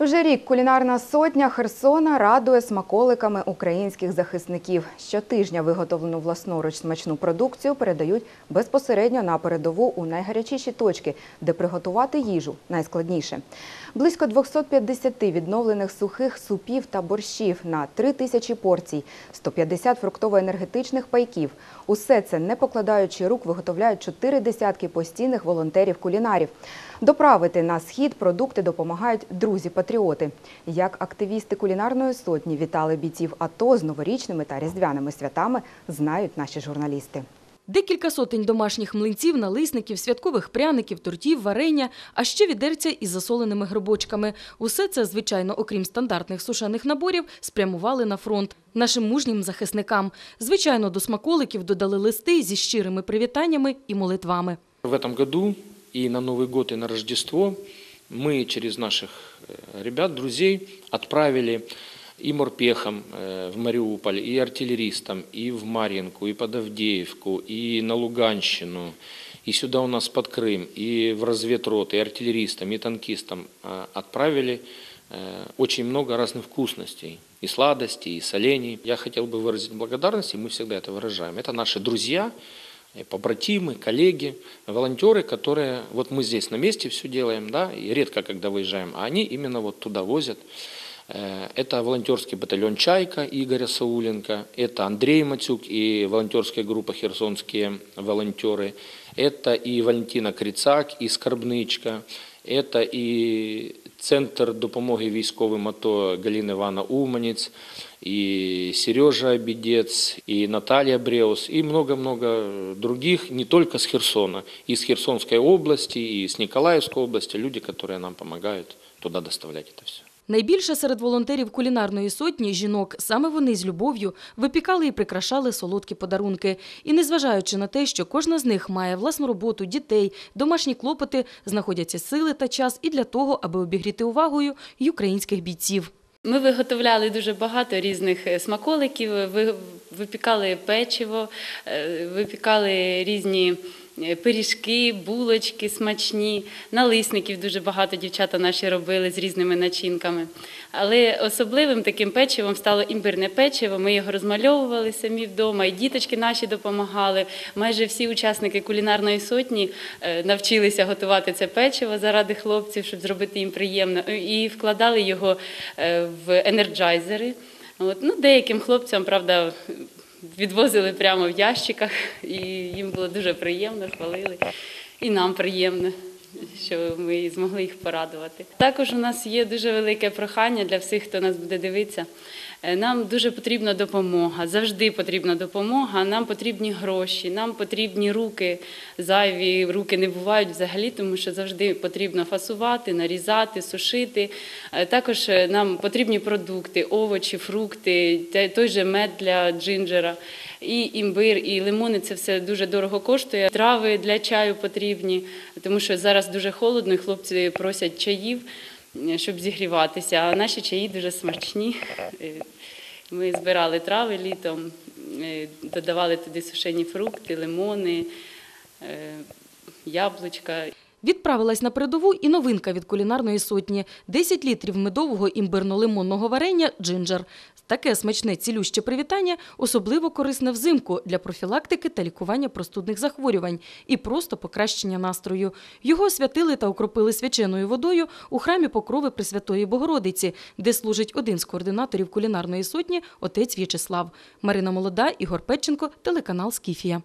Вже рік кулінарна сотня Херсона радує смаколиками українських захисників. Щотижня виготовлену власноруч смачну продукцію передають безпосередньо на передову у найгарячіші точки, де приготувати їжу найскладніше. Близько 250 відновлених сухих супів та борщів на 3 тисячі порцій, 150 фруктово-енергетичних пайків. Усе це, не покладаючи рук, виготовляють чотири десятки постійних волонтерів-кулінарів. Доправити на схід продукти допомагають друзі-патріоти. Як активісти кулінарної сотні вітали бійців АТО з новорічними та різдвяними святами, знають наші журналісти. Декілька сотень домашніх млинців, налисників, святкових пряників, тортів, варення, а ще відерця із засоленими грибочками. Усе це, звичайно, окрім стандартних сушених наборів, спрямували на фронт нашим мужнім захисникам. Звичайно, до смаколиків додали листи зі щирими привітаннями і молитвами. В этом году и на Новый год, и на Рождество мы через наших э, ребят, друзей отправили и морпехам э, в Мариуполь, и артиллеристам, и в Марьинку, и под Авдеевку, и на Луганщину, и сюда у нас под Крым, и в разведрот, и артиллеристам, и танкистам э, отправили э, очень много разных вкусностей, и сладостей, и солений. Я хотел бы выразить благодарность, и мы всегда это выражаем. Это наши друзья, побратимы, коллеги, волонтеры, которые, вот мы здесь на месте все делаем, да, и редко когда выезжаем, а они именно вот туда возят. Э, Это волонтерский батальон «Чайка» Игоря Сауленко, это Андрей Мацюк и волонтерская группа «Херсонские волонтеры», это и Валентина Крицак, и Скарбничка, это и Центр допомоги військовим АТО Галина Івана Уманець, и Сережа Обедец, и Наталья Бреус, и много-много других, не только с Херсона, и с Херсонской области, и с Николаевской области, люди, которые нам помогают туда доставлять это все. Найбільше серед волонтерів кулінарної сотні жінок саме вони з любов'ю випікали і прикрашали солодкі подарунки. І незважаючи на те, що кожна з них має власну роботу, дітей, домашні клопоти, знаходяться сили та час і для того, аби обігріти увагою й українських бійців. Ми виготовляли дуже багато різних е, смаколиків, випікали печиво, е, випікали різні пиріжки, булочки смачні, налисників дуже багато дівчата наші робили з різними начинками. Але особливим таким печивом стало імбирне печиво. Ми його розмальовували самі вдома, і діточки наші допомагали. Майже всі учасники кулінарної сотні е, навчилися готувати це печиво заради хлопців, щоб зробити їм приємно, і вкладали його е, в енерджайзери. От. Ну, деяким хлопцям, правда, відвозили прямо в ящиках, і їм було дуже приємно, хвалили. І нам приємно, що ми змогли їх порадувати. Також у нас є дуже велике прохання для всіх, хто нас буде дивитися. Е, Нам дуже потрібна допомога, завжди потрібна допомога. Нам потрібні гроші, нам потрібні руки. Зайві руки не бувають взагалі, тому що завжди потрібно фасувати, нарізати, сушити. Е, Також е, нам потрібні продукти, овочі, фрукти, той же мед для джинджера. І імбир, і лимони це все дуже дорого коштує. Трави для чаю потрібні, тому що зараз дуже холодно, і хлопці просять чаїв, щоб зігріватися. А наші чаї дуже смачні. Е, Ми збирали трави літом, е, додавали туди сушені фрукти, лимони, е, яблучка. Відправилась на передову і новинка від кулінарної сотні – 10 літрів медового імбирно-лимонного варення «Джинджер». Таке смачне цілюще привітання особливо корисне взимку для профілактики та лікування простудних захворювань і просто покращення настрою. Його освятили та окропили свяченою водою у храмі Покрови Пресвятої Богородиці, де служить один з координаторів кулінарної сотні – отець В'ячеслав. Марина Молода, Ігор Петченко, телеканал «Скіфія».